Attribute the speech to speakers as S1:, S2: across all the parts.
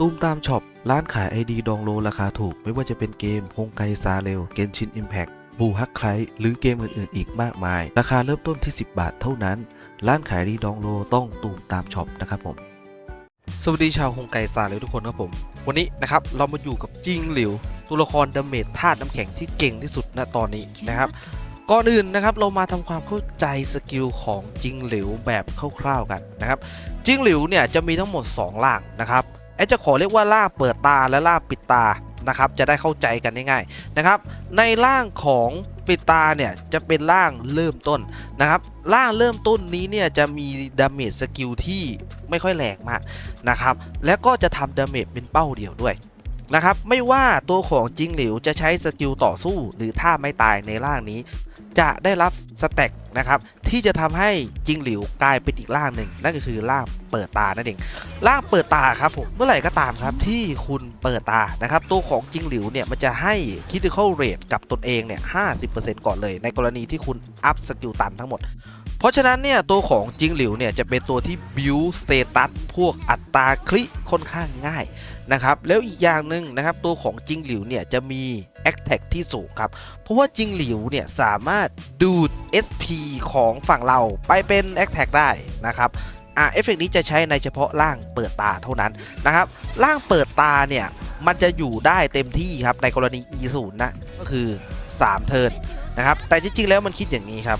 S1: ตูมตามช็อป ร้านขาย ID ดองโลราคาถูก ไม่ว่าจะเป็นเกมฮงไกซาเรลเกนชินอิมแพ t บูฮักไคลหรือเกมอื่นๆ อีกมากมาย ราคาเริ่มต้นที่ 10 บาทเท่านั้น ร้านขายดีดองโลต้องตูมตามช็อปนะครับผม สวัสดีชาวฮงไกซาเรลทุกคนครับผม วันนี้นะครับเรามาอยู่กับจิงหลิว ตัวละครดาเมจธาตุน้ำแข็งที่เก่งที่สุดณตอนนี้นะครับก่อนอื่นนะครับเรามาทำความเข้าใจสกิลของจิงหลิวแบบคร่าวๆกันนะครับจิงหลิวเนี่ยจะมีทั้งหมด 2 ล่างนะครับ แอดจะขอเรียกว่าล่าเปิดตาและล่าปิดตานะครับจะได้เข้าใจกันง่ายๆนะครับ ในล่างของปิดตาเนี่ยจะเป็นล่างเริ่มต้นนะครับล่างเริ่มต้นนี้เนี่ยจะมีดาเมจสกิลที่ไม่ค่อยแรงมากนะครับและก็จะทำดาเมจเป็นเป้าเดียวด้วย นะครับ ไม่ว่าตัวของจิงหลิวจะใช้สกิลต่อสู้หรือท่าไม่ตายในล่างนี้ จะได้รับสแต็กนะครับที่จะทำให้จิงหลิวกลายเป็นอีกล่างหนึ่งนั่นก็คือล่างเปิดตานั่นเองล่างเปิดตาครับผมเมื่อไหร่ก็ตามครับที่คุณเปิดตานะครับตัวของจิงหลิวเนี่ยมันจะให้ critical rate กับตนเองเนี่ย50%ก่อนเลย ในกรณีที่คุณอัพสกิลตันทั้งหมด เพราะฉะนั้นเนี่ยตัวของจิงหลิวเนี่ยจะเป็นตัวที่ build status พวกอัตราคลิค่อนข้างง่ายนะครับแล้วอีกอย่างหนึ่งนะครับตัวของจิงหลิวเนี่ยจะมี a t t a c ที่สูงครับ เพราะว่าจิงหลิวเนี่ยสามารถดูด SP ของฝั่งเราไปเป็น a t t a c ได้นะครับอ่าเอฟเฟกนี้จะใช้ในเฉพาะร่างเปิดตาเท่านั้นนะครับร่างเปิดตาเนี่ยมันจะอยู่ได้เต็มที่ครับในกรณี E0 นะก็คือ 3 เทิร์นนะครับแต่จริงๆแล้วมันคิดอย่างนี้ครับ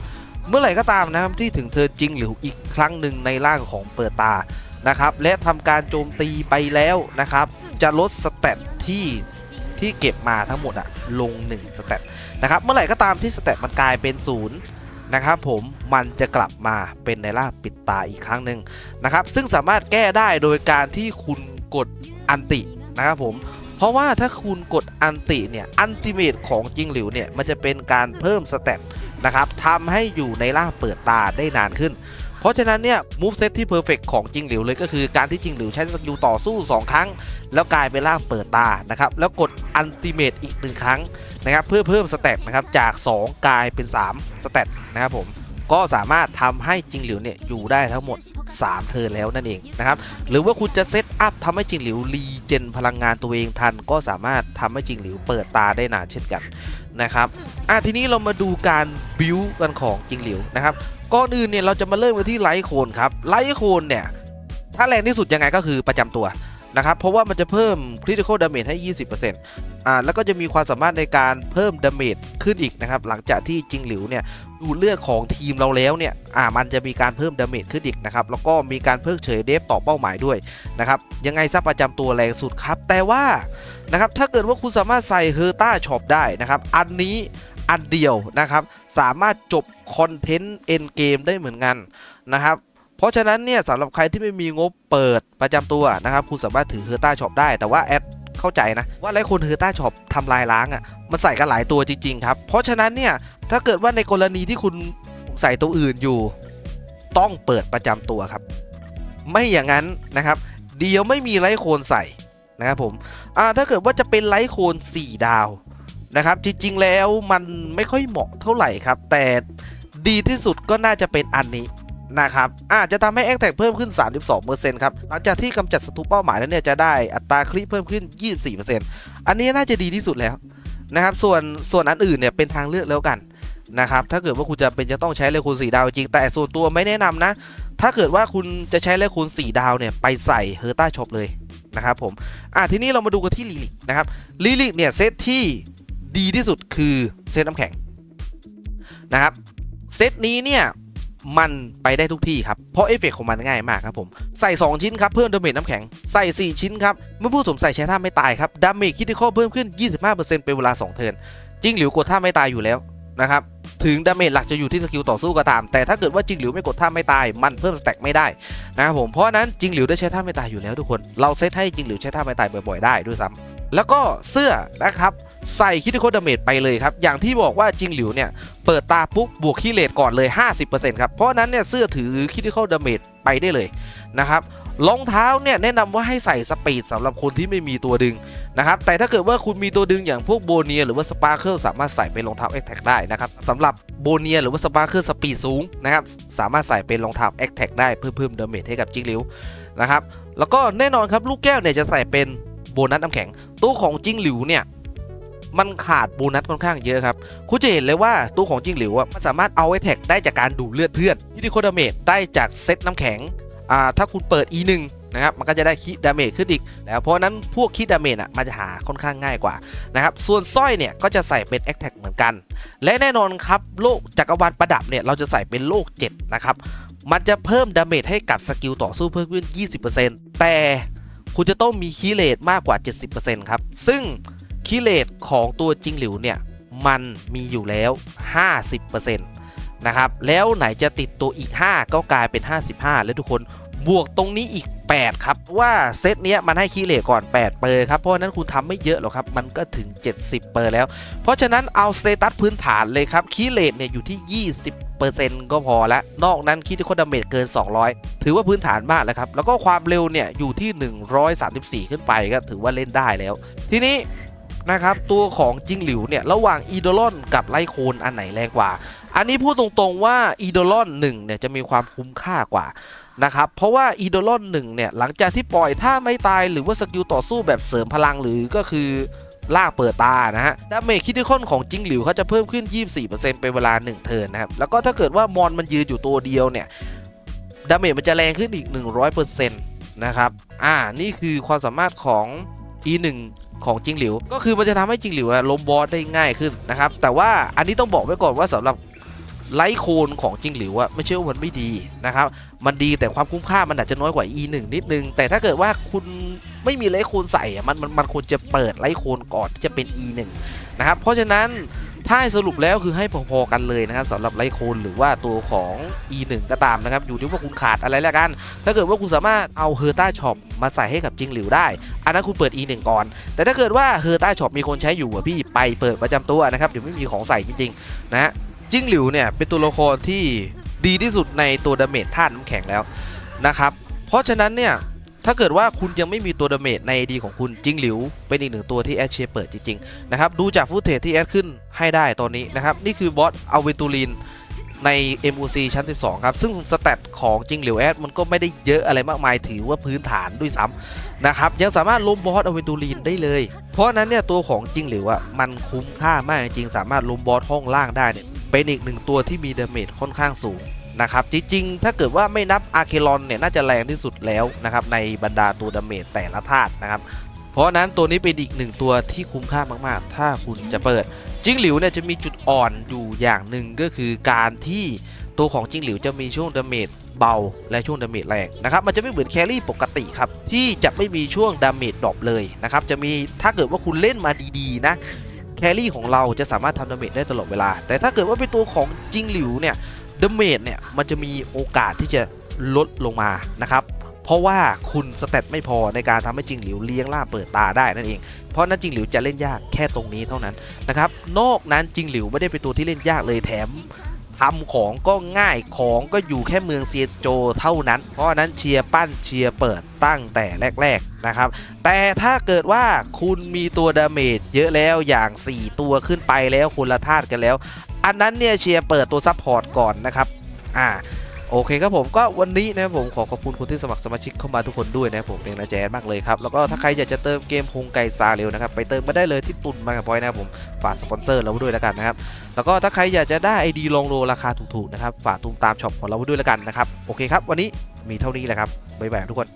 S1: เมื่อไหร่ก็ตามนะครับที่ถึงเทิร์นจริงหลิวอีกครั้งหนึ่งในร่างของเปิดตานะครับและทำการโจมตีไปแล้วนะครับจะลดสเตตที่ที่เก็บมาทั้งหมดอะลง 1 สเตตนะครับเมื่อไหร่ก็ตามที่สเตตมันกลายเป็น0นะครับผมมันจะกลับมาเป็นในล่าปิดตาอีกครั้งหนึ่งนะครับซึ่งสามารถแก้ได้โดยการที่คุณกดอันตินะครับผม เพราะว่าถ้าคุณกดอันติเนี่ยอันติเมตของจิงหลิวเนี่ยมันจะเป็นการเพิ่มสเตตนะครับทำให้อยู่ในล่าเปิดตาได้นานขึ้น เพราะฉะนั้นเนี่ยมูฟเซตที่เพอร์เฟกของจิงหลิวเลยก็คือการที่จิงหลิวใช้สกิลต่อสู้ 2 ครั้ง แล้วกลายเป็นร่างเปิดตานะครับแล้วกดอันติเมตอีกหนึ่งครั้งนะครับเพื่อเพิ่มสเตตนะครับจาก 2 กลายเป็น 3 สเตตนะครับผม ก็สามารถทำให้จิงหลิวเนี่ยอยู่ได้ทั้งหมด 3 เทิร์นแล้วนั่นเองนะครับหรือว่าคุณจะเซตอัพทำให้จิงหลิวรีเจนพลังงานตัวเองทัน ก็สามารถทำให้จิงหลิวเปิดตาได้นานเช่นกันนะครับอะทีนี้เรามาดูการบิวกันของจิงหลิวนะครับก่อนอื่นเนี่ยเราจะมาเริ่มกันที่ไลท์โคนครับไลท์โคนเนี่ยถ้าแรงที่สุดยังไงก็คือประจำตัว นะครับ เพราะว่ามันจะเพิ่ม critical damage ให้ 20%อ่าแล้วก็จะมีความสามารถในการเพิ่ม damage ขึ้นอีกนะครับ หลังจากที่จิงหลิวเนี่ยดูเลือดของทีมเราแล้วเนี่ยอ่ามันจะมีการเพิ่ม damage ขึ้นอีกนะครับ แล้วก็มีการเพิกเฉยเดฟต่อเป้าหมายด้วยนะครับ ยังไงซะประจำตัวแรงสุดครับ แต่ว่านะครับถ้าเกิดว่าคุณสามารถใส่เฮอร์ต้าช็อปได้นะครับ อันนี้อันเดียวนะครับ สามารถจบคอนเทนต์เอ็นเกมได้เหมือนกันนะครับ เพราะฉะนั้นเนี่ยสำหรับใครที่ไม่มีงบเปิดประจำตัวนะครับคุณสามารถถือเฮอร์ต้าช็อปได้แต่ว่าแอดเข้าใจนะ ว่าหลายคนเฮอร์ต้าช็อปทำลายล้างอะ่ะมันใส่กันหลายตัวจริง ๆ ครับ เพราะฉะนั้นเนี่ยถ้าเกิดว่าในกรณีที่คุณใส่ตัวอื่นอยู่ ต้องเปิดประจำตัวครับ ไม่อย่างนั้นนะครับเดียวไม่มีไลโคนใส่นะครับผมอ่าถ้าเกิดว่าจะเป็นไลโคน4 ดาวนะครับจริงๆแล้วมันไม่ค่อยเหมาะเท่าไหร่ครับ แต่ดีที่สุดก็น่าจะเป็นอันนี้ นะครับอาจจะทำให้แอคแท็กเพิ่มขึ้น 32%ครับ หลังจากที่กำจัดศัตรูเป้าหมายแล้วเนี่ยจะได้อัตราคลิปเพิ่มขึ้น 24%อันนี้น่าจะดีที่สุดแล้วนะครับ ส่วนส่วนอันอื่นเนี่ยเป็นทางเลือกแล้วกันนะครับ ถ้าเกิดว่าคุณจะเป็นจะต้องใช้เลคูณ4ดาวจริง แต่ส่วนตัวไม่แนะนำนะ ถ้าเกิดว่าคุณจะใช้เลคูณ4ดาวเนี่ยไปใส่เฮอร์ต้าช็อปเลยนะครับผม อะทีนี้เรามาดูกันที่ลิลิกนะครับลิลิกเนี่ยเซตที่ดีที่สุดคือเซตน้ำแข็งนะครับเซตนี้เนี่ย มันไปได้ทุกที่ครับ เพราะเอฟเฟกต์ของมันง่ายมากครับผม ใส่ 2 ชิ้นครับ เพิ่มดาเมจน้ำแข็ง ใส่ 4 ชิ้นครับ เมื่อผู้สวมใส่ใช้ท่าไม่ตายครับ ดาเมจคิดที่ข้อเพิ่มขึ้น 25%เป็นเวลา 2 เทิร์นจิงหลิวกดท่าไม่ตายอยู่แล้วนะครับถึงดาเมจหลักจะอยู่ที่สกิลต่อสู้ก็ตาม แต่ถ้าเกิดว่าจิงหลิวไม่กดท่าไม่ตาย มันเพิ่มสแต็กไม่ได้นะครับผมเพราะนั้นจิงหลิวได้ใช้ท่าไม่ตายอยู่แล้วทุกคน เราเซตให้จิงหลิวใช้ท่าไม่ตายบ่อยๆได้ด้วยซ้ แล้วก็เสื้อนะครับใส่คิด i คดาเมจไปเลยครับ อย่างที่บอกว่าจิงหลิวเนี่ย เปิดตาปุ๊บบวกคีเลตก่อนเลย 50%ครับ เพราะนั้นเนี่ยเสื้อถือคิด i คดาเมจไปได้เลยนะครับรองเท้าเนี่ยแนะนำว่าให้ใส่สปีดสำหรับคนที่ไม่มีตัวดึงนะครับแต่ถ้าเกิดว่าคุณมีตัวดึงอย่างพวกโบเนียหรือว่าสปาร์เคิลสามารถใส่เป็นรองเท้า a อ t แท็ได้นะครับสำหรับโบเนียหรือว่าสปาร์เคิลสปีดสูงนะครับสามารถใส่เป็นรองเท้า a อ t แท็ได้เพื่อเพิ่มดาเมจให้กับจิงหลิวนะครับแล้วก็แน่นอนครับลูกแก้วเนี่ยจะใส่เป็น โบนัสน้ำแข็งตัวของจิงหลิวเนี่ยมันขาดโบนัสค่อนข้างเยอะครับ คุณจะเห็นเลยว่าตัวของจิงหลิวอะมันสามารถเอาไอแท็กได้จากการดูดเลือดเพื่อนที่ที่โคดาเมจได้จากเซตน้ำแข็ง อ่า ถ้าคุณเปิด E1 นะครับ มันก็จะได้คิดาเมจขึ้นอีก แล้วเพราะนั้นพวกคิดาเมจอะมันจะหาค่อนข้างง่ายกว่านะครับ ส่วนสร้อยเนี่ยก็จะใส่เป็นแอคแท็กเหมือนกัน และแน่นอนครับโลกจักรวาลประดับเนี่ยเราจะใส่เป็นโลก 7 นะครับ มันจะเพิ่มดาเมจให้กับสกิลต่อสู้เพิ่มขึ้น 20%แต่ คุณจะต้องมีคีเลตมากกว่า 70%ครับ ซึ่งคีเลตของตัวจิงหลิวเนี่ยมันมีอยู่แล้ว 50%นะครับ แล้วไหนจะติดตัวอีก 5 ก็กลายเป็น 55 แล้วทุกคนบวกตรงนี้อีก 8 ครับ ว่าเซตเนี้ยมันให้คีเลตก่อน 8 เปอร์ครับ เพราะฉะนั้นคุณทำไม่เยอะหรอกครับ มันก็ถึง 70 เปอร์แล้ว เพราะฉะนั้นเอาสเตตัสพื้นฐานเลยครับคีเลตเนี่ยอยู่ที่ 20%ก็พอแล้วนอกนั้นคิดที่คนดาเมจเกิน 200 ถือว่าพื้นฐานมากแล้วครับ แล้วก็ความเร็วเนี่ยอยู่ที่ 134 ขึ้นไปก็ถือว่าเล่นได้แล้ว ทีนี้นะครับตัวของจิงหลิวเนี่ยระหว่างอีโดลอนกับไลโคนอันไหนแรงกว่า อันนี้พูดตรงๆว่าอีโดลอน1เนี่ยจะมีความคุ้มค่ากว่านะครับเพราะว่าอีโดลอน1เนี่ยหลังจากที่ปล่อยถ้าไม่ตายหรือว่าสกิลต่อสู้แบบเสริมพลังหรือก็คือ ลากเปิดตานะฮะดาเมจคิดที่ค้นของจิงหลิวเขาจะเพิ่มขึ้น 24%เป็นเวลา 1 เทิร์นนะครับ แล้วก็ถ้าเกิดว่ามอนมันยืนอยู่ตัวเดียวเนี่ยดาเมจมันจะแรงขึ้นอีก 100%นะครับ อ่า นี่คือความสามารถของ E1 ของจิงหลิว ก็คือมันจะทำให้จิงหลิวอะล้มบอสได้ง่ายขึ้นนะครับ แต่ว่าอันนี้ต้องบอกไว้ก่อนว่าสำหรับ ไลท์โคนของจิงหลิวอะไม่เชื่อว่ามันไม่ดีนะครับ มันดีแต่ความคุ้มค่ามันอาจจะน้อยกว่า E1 นิดนึง แต่ถ้าเกิดว่าคุณไม่มีไลท์โคนใส่อะมันมันมันควรจะเปิดไลท์โคนก่อนที่จะเป็น E1 นะครับ เพราะฉะนั้นถ้าให้สรุปแล้วคือให้พอๆกันเลยนะครับสำหรับไลโคนหรือว่าตัวของ E1 ก็ตามนะครับ อยู่ที่ว่าคุณขาดอะไรแล้วกัน ถ้าเกิดว่าคุณสามารถเอาเฮอร์ต้าช็อปมาใส่ให้กับจิงหลิวได้ อันนั้นคุณเปิด E1 ก่อน แต่ถ้าเกิดว่าเฮอร์ต้าช็อปมีคนใช้อยู่อะพี่ไปเปิดประจำตัวนะครับเดี๋ยวไม่มีของใส่จริงๆนะ จิงหลิวเนี่ยเป็นตัวละครที่ดีที่สุดในตัวดาเมจธาตุน้ำแข็งแล้วนะครับ เพราะฉะนั้นเนี่ยถ้าเกิดว่าคุณยังไม่มีตัวดาเมจในดีของคุณจิงหลิว เป็นอีกหนึ่งตัวที่แอดเชียร์เปิดจริงๆนะครับดูจากฟุตเทจที่แอดขึ้นให้ได้ตอนนี้นะครับนี่คือบอสอเวตูลินใน MOC ชั้น 12 ครับ ซึ่งสแตทของจิงหลิวแอดมันก็ไม่ได้เยอะอะไรมากมายถือว่าพื้นฐานด้วยซ้ำนะครับ ยังสามารถล้มบอสอเวตูลินได้เลย เพราะนั้นเนี่ยตัวของจิงหลิวอะมันคุ้มค่ามากจริงสามารถล้มบอสห้องล่างได้เนี่ย เป็นอีกหนึ่งตัวที่มีดาเมจค่อนข้างสูงนะครับจริงๆ ถ้าเกิดว่าไม่นับอาร์เคลอนเนี่ยน่าจะแรงที่สุดแล้วนะครับในบรรดาตัวดาเมจแต่ละธาตุนะครับเพราะฉะนั้นตัวนี้เป็นอีกหนึ่งตัวที่คุ้มค่ามากๆ ถ้าคุณจะเปิดจิ้งหลิวเนี่ยจะมีจุดอ่อนอยู่อย่างหนึ่งก็คือการที่ตัวของจิ้งหลิวจะมีช่วงดาเมจเบาและช่วงดาเมจแรงนะครับมันจะไม่เหมือนแครี่ปกติครับที่จะไม่มีช่วงดาเมจดรอปเลยนะครับจะมีถ้าเกิดว่าคุณเล่นมาดีๆนะ แครี่ของเราจะสามารถทำดาเมจได้ตลอดเวลา แต่ถ้าเกิดว่าเป็นตัวของจิงหลิวเนี่ยดาเมจเนี่ยมันจะมีโอกาสที่จะลดลงมานะครับเพราะว่าคุณสเตตไม่พอในการทำให้จิงหลิวเลี้ยงล่าเปิดตาได้นั่นเอง เพราะนั้นจิงหลิวจะเล่นยากแค่ตรงนี้เท่านั้นนะครับนอกนั้นจิงหลิวไม่ได้เป็นตัวที่เล่นยากเลยแถม ทำของก็ง่ายของก็อยู่แค่เมืองเซียโจเท่านั้น เพราะนั้นเชียร์ปั้นเชียร์เปิดตั้งแต่แรก ๆนะครับ แต่ถ้าเกิดว่าคุณมีตัวดาเมจเยอะแล้วอย่าง 4 ตัวขึ้นไปแล้วคุณละธาตุกันแล้ว อันนั้นเนี่ยเชียร์เปิดตัวซัพพอร์ตก่อนนะครับอ่า โอเคครับผมก็วันนี้นะครับผมขอขอบคุณคนที่สมัครสมาชิกเข้ามาทุกคนด้วยนะครับผมเป็นนะแจนมากเลยครับแล้วก็ถ้าใครอยากจะเติมเกมพงไก่ซาเร็วนะครับไปเติมมาได้เลยที่ตุนมากับพอยนะครับผมฝากสปอนเซอร์เราด้วยแล้วกันนะครับแล้วก็ถ้าใครอยากจะได้ไอดีลองโลราคาถูกๆนะครับฝากตุมตามช็อปของเราด้วยแล้วกันนะครับโอเคครับวันนี้มีเท่านี้แหละครับบ๊ายบายทุกคน